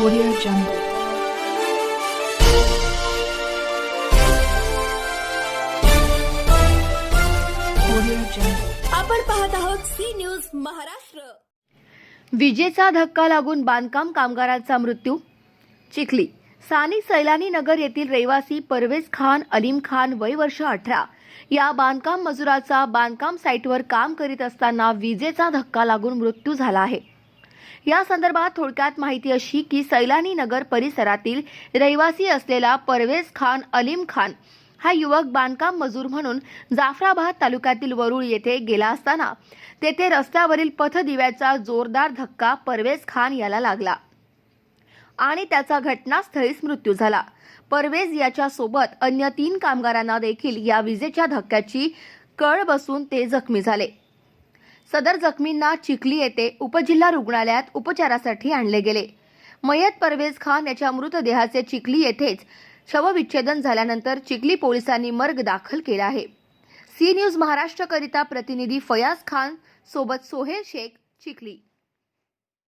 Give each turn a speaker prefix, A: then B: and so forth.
A: Audio Jungle. Audio Jungle.
B: आपण पाहत आहोत सी न्यूज महाराष्ट्र.
C: विजेचा धक्का लागून बांधकाम कामगाराचा मृत्यू? चिखली. स्थानिक सैलानी नगर येथील रहिवासी परवेज खान अलीम खान वय वर्ष अठरा. या बांधकाम मजुराचा बांधकाम साईटवर काम करीत असताना विजेचा धक्का लागून मृत्यू झाला आहे. या संदर्भात थोडक्यात माहिती अशी की सैलानी नगर परिसरातील रहिवासी असलेला परवेज खान अलीम खान हा युवक बांधकाम मजूर म्हणून जाफराबाद तालुक्यातील वरुळ येथे गेला असताना तेथे रस्त्यावरील पथदिव्याचा जोरदार धक्का परवेज खान याला लागला आणि त्याचा घटनास्थळीच मृत्यू झाला. परवेज याच्या सोबत अन्य तीन कामगारांना देखील या विजेच्या धक्क्याची कळ बसून ते जखमी झाले. सदर जखमींना चिखली येथे उपजिल्हा रुग्णालयात उपचारासाठी आणले गेले. मयत परवेज खान याच्या मृतदेहाचे चिखली येथेच शवविच्छेदन झाल्यानंतर चिखली पोलिसांनी मर्ग दाखल केला आहे. सी न्यूज महाराष्ट्रकरिता प्रतिनिधी फयाज खान सोबत सोहेल शेख चिखली.